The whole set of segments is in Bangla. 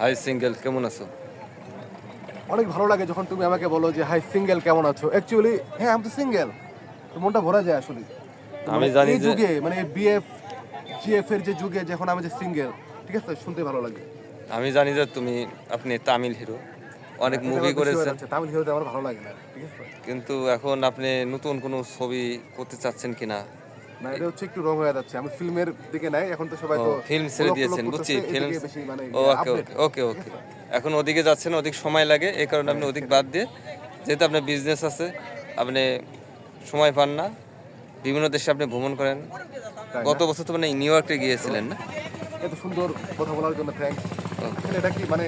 হাই সিঙ্গেল কেমন আছো? অনেক ভালো লাগে যখন তুমি আমাকে বলো যে হাই সিঙ্গেল কেমন আছো? অ্যাকচুয়ালি হ্যাঁ আমি তো সিঙ্গেল। তো মনটা ভরা যায় আসলে। আমি মানে জানি যে- যুগে মানে বিএফ জিএফ এর যে যুগে যখন আমি যে সিঙ্গেল ঠিক আছে? শুনতে ভালো লাগে। আমি জানি যে তুমি আপনি তামিল হিরো। অনেক মুভি করেছেন। তামিল হিরোতে আমার ভালো লাগে না ঠিক আছে? কিন্তু এখন আপনি নতুন কোনো ছবি করতে চাচ্ছেন কিনা? না এটা হচ্ছে একটু রং হয়ে যাচ্ছে। আমি ফিল্মের দিকে নাই এখন তো সবাই তো ফিল্ম ছেড়ে দিয়েছেন বুঝছি ফিল্ম মানে ওকে ওকে ওকে এখন ওদিকে যাচ্ছেন ওদিক সময় লাগে এই কারণে আপনি ওদিক বাদ দিয়ে যেহেতু আপনার বিজনেস আছে আপনি সময় পান না বিভিন্ন দেশে আপনি ভ্রমণ করেন। গত বছর তো মানে নিউ ইয়র্কে গিয়েছিলেন না? এত সুন্দর কথা বলার জন্য থ্যাঙ্কস এটা কি মানে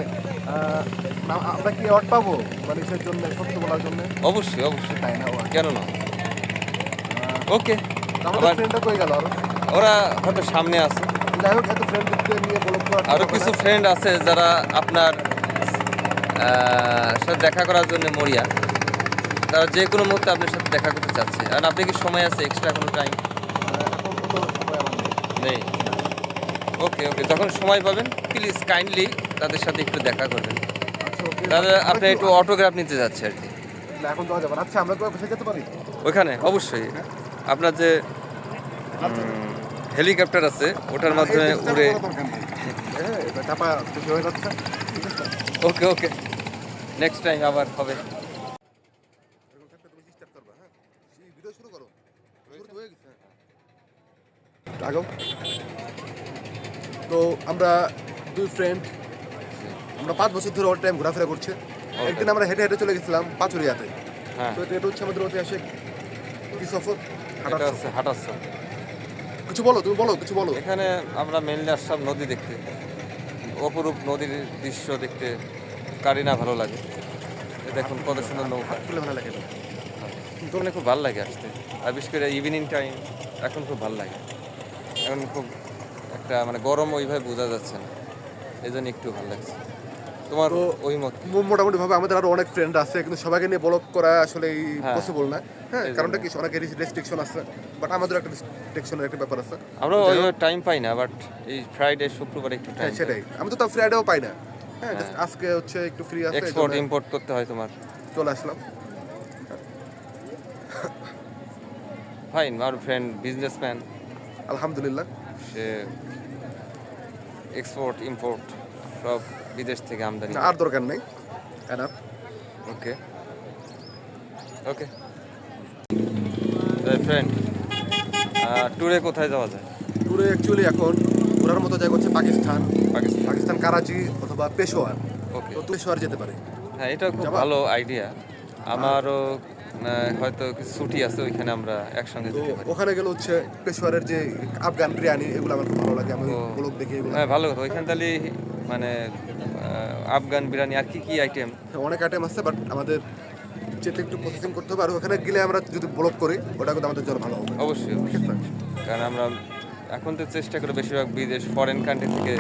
আমরা কি অ্যাওয়ার্ড পাবো মানে সের জন্য সত্য বলার জন্য? অবশ্যই অবশ্যই। তাই না? কেন না? ওকে। আবার ওরা হয়তো সামনে আছে। যাই হোক এত ফ্রেন্ডকে নিয়ে আরও কিছু ফ্রেন্ড আছে যারা আপনার সাথে দেখা করার জন্য মরিয়া। তারা যে কোনো মুহূর্তে আপনার সাথে দেখা করতে চাচ্ছে। আর আপনি কি সময় আছে এক্সট্রা কোনো টাইম নেই। ওকে ওকে যখন সময় পাবেন প্লিজ কাইন্ডলি তাদের সাথে একটু দেখা করবেন। আচ্ছা, তাহলে আপনি একটু অটোগ্রাফ নিতে যাচ্ছে আর কি। এখন যাওয়া যাবে না। আচ্ছা আমরা যেতে পারি? ওইখানে অবশ্যই। আপনার যে হেলিকপ্টার আছে ওটার মাধ্যমে উড়ে? ওকে ওকে। নেক্সট টাইম আবার হবে। তো আমরা দুই ফ্রেন্ড আমরা পাঁচ বছর ধরে অল টাইম ঘোরাফেরা করছে। একদিন আমরা হেঁটে হেঁটে চলে গেছিলাম পাচুরিয়াতে। হ্যাঁ। তো এটা হচ্ছে আমাদের ঐতিহাসিক কি সফর? হাঁটার হাটাচ্ছ কিছু বলো তুমি বলো কিছু বলো। এখানে আমরা মেনলি আসলাম নদী দেখতে। অপরূপ নদীর দৃশ্য দেখতে কারি না ভালো লাগে। দেখুন কত সুন্দর নৌকা। ভালো লাগে তো মানে খুব ভালো লাগে আসতে। আর বিশেষ করে ইভিনিং টাইম এখন খুব ভালো লাগে। এখন খুব একটা মানে গরম ওইভাবে বোঝা যাচ্ছে না। এই জন্য একটু ভালো লাগছে। তোমার ওই মত মোটামুটি ভাবে আমাদের আরও অনেক ফ্রেন্ড আছে কিন্তু সবাইকে নিয়ে ব্লগ করা আসলে হ্যাঁ। পসিবল না। হ্যাঁ কারণটা কি? অনেক রেস্ট্রিকশন আছে বাট আমাদের একটা রেস্ট্রিকশনের একটা ব্যাপার আছে। আমরা ওই টাইম পাই না বাট এই ফ্রাইডে শুক্রবার একটু হ্যাঁ টাইম সেটাই। আমি তো তাও ফ্রাইডেও পাই না। হ্যাঁ আজকে হচ্ছে একটু ফ্রি আছে এক্সপোর্ট ইম্পোর্ট করতে হয় তোমার। চলে আসলাম। ফাইন আমার ফ্রেন্ড বিজনেসম্যান আলহামদুলিল্লাহ। সে এক্সপোর্ট ইম্পোর্ট সব বিদেশ থেকে আমদানি আর দরকার নেই। এনাফ ওকে ওকে ফ্রেন্ড ট্যুরে কোথায় যাওয়া যায়? ট্যুরে অ্যাকচুয়ালি এখন ঘোরার মতো জায়গা হচ্ছে পাকিস্তান। পাকিস্তান। পাকিস্তান করাচি অথবা পেশোয়ার। ওকে তো পেশোয়ার যেতে পারে। হ্যাঁ এটা খুব ভালো আইডিয়া আমারও হয়তো কিছু ছুটি আছে ওইখানে আমরা একসঙ্গে যেতে পারি। ওখানে গেলে হচ্ছে পেশোয়ারের যে আফগান বিরিয়ানি এগুলো আমার খুব ভালো লাগে। আমি ব্লগ দেখি এগুলো হ্যাঁ ভালো কথা। ওইখানে তাহলে মানে আফগান বিরিয়ানি আর কি কি আইটেম অনেক আইটেম আছে বাট আমাদের যেতে একটু প্রসেসিং করতে হবে আর ওখানে গেলে আমরা যদি ব্লগ করি ওটা কিন্তু আমাদের জন্য ভালো হবে। অবশ্যই কারণ আমরা এখন তো চেষ্টা করি বেশিরভাগ বিদেশ ফরেন কান্ট্রি থেকে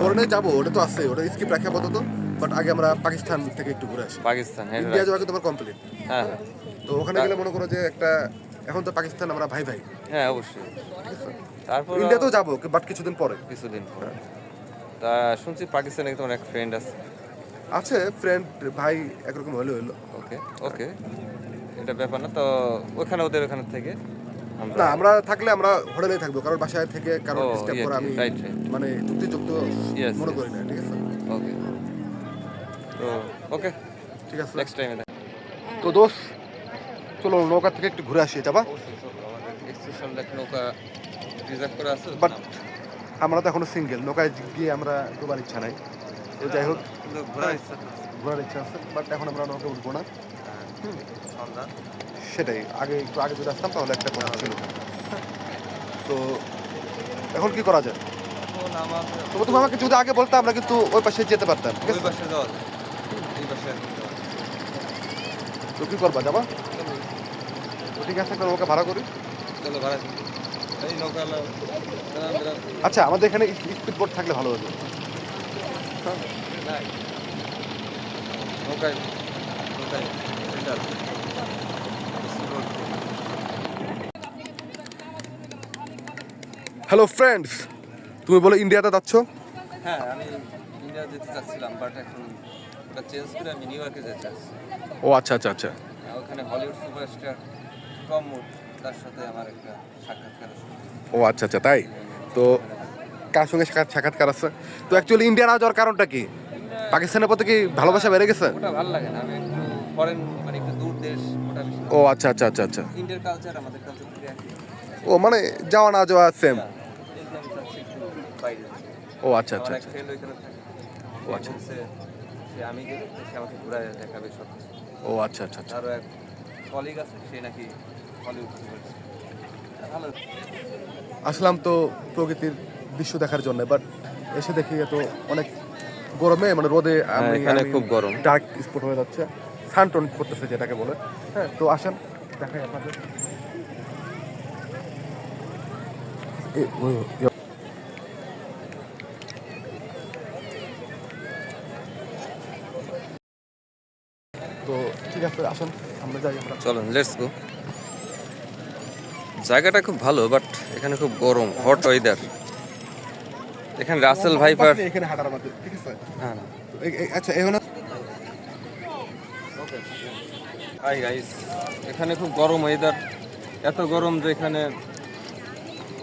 ফরেনে যাব ওটা তো আছে ওটা স্কিপ রাখা আপাতত বাট আগে আমরা পাকিস্তান থেকে একটু ঘুরে আসি। পাকিস্তান হ্যাঁ ইন্ডিয়া যাওয়া কিন্তু আমার কমপ্লিট হ্যাঁ হ্যাঁ। তো ওখানে গেলে মনে করো যে একটা এখন তো পাকিস্তান আমরা ভাই ভাই। হ্যাঁ অবশ্যই। তারপর ইন্ডিয়াতেও যাব বাট কিছুদিন পরে। কিছুদিন পর। তা শুনছি পাকিস্তানে তোমার এক ফ্রেন্ড আছে। আছে ফ্রেন্ড ভাই একরকম হইল হইল ওকে ওকে এটা ব্যাপার না তো ওখানে ওদের ওখানে থেকে না আমরা থাকলে আমরা হোটেলেই থাকব কারণ বাসায় থেকে কারণ ডিস্টার্ব ইয়ে, করা আমি. মানে চুক্তিযুক্ত Yes, মনে করি না ঠিক আছে? ওকে তো ওকে ঠিক আছে। নেক্সট টাইমে তো দোষ চলো নৌকা থেকে একটু ঘুরে আসি যাবা? দেখ নৌকা রিজার্ভ করা আছে বাট আমরা তো এখনও সিঙ্গেল নৌকায় গিয়ে আমরা ডোবার ইচ্ছা নাই। তো যাই হোক ঘোরার ইচ্ছা আছে। বাট এখন আমরা নৌকা উঠবো না। হ্যাঁ, সেটাই আগে একটু আগে যদি আসতাম তাহলে একটা কথা ছিল। তো এখন কি করা যায়? তবে তুমি আমাকে যদি আগে বলতে আমরা কিন্তু ওই পাশে যেতে পারতাম ওই পাশে যাওয়া। তো কি করবা যাবা? ঠিক আছে নৌকা ভাড়া করি। চলো ভাড়া আচ্ছা আমাদের এখানে স্পিড বোট থাকলে ভালো নৌকায় হ্যালো ফ্রেন্ডস তুমি বলে ইন্ডিয়াতে যাচ্ছ? হ্যাঁ আমি ইন্ডিয়া যেতে চাচ্ছিলাম বাট এখন ওটা চেঞ্জ করে আমি নিউ ইয়র্কে যেতে চাচ্ছি। ও আচ্ছা আচ্ছা আচ্ছা। আর ওখানে হলিউড সুপারস্টার কম তার সাথে আমার একটা সাক্ষাৎকার ও আচ্ছা আচ্ছা তাই? তো কার সঙ্গে সাক্ষাৎ সাক্ষাৎকার আছে? তো অ্যাকচুয়ালি ইন্ডিয়া না যাওয়ার কারণটা কি? পাকিস্তানের প্রতি কি ভালোবাসা বেড়ে গেছে? ওটা ভালো লাগে না আমি ফরেন মানে একটু দূর দেশ ওটা বেশি ও আচ্ছা আচ্ছা আচ্ছা আচ্ছা। ইন্ডিয়ার কালচার আমাদের কালচার থেকে ও মানে যাওয়া না যাওয়া সেম। ও আচ্ছা আচ্ছা আচ্ছা। ও আচ্ছা। ও আমি গেলে সে আমাকে ঘুরায় দেখাবে সব ও আচ্ছা আচ্ছা আচ্ছা। আরও এক কলিগ আছে সে নাকি আসলাম তো প্রকৃতির দৃশ্য দেখার জন্য বাট এসে দেখি তো অনেক গরমে মানে রোদে হ্যাঁ, এখানে খুব গরম। ডার্ক স্পট হয়ে যাচ্ছে। সানটন করতেছে যেটাকে বলে। হ্যাঁ তো আসেন দেখাই আপনাদের। তো ঠিক আছে আসেন আমরা যাই আমরা চলুন লেটস গো জায়গাটা খুব ভালো বাট এখানে খুব গরম হট ওয়েদার এখানে রাসেল ভাই ভাইপার এখানে হাঁটার আমাদের ঠিক আছে? হ্যাঁ। আচ্ছা এখন হাই গাইস এখানে খুব গরম ওয়েদার এত গরম যে এখানে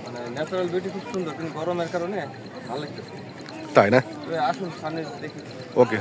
মানে ন্যাচারাল বিউটি খুব সুন্দর কিন্তু গরমের কারণে ভালো লাগতেছে। তাই না? আসুন সামনে দেখি। ওকে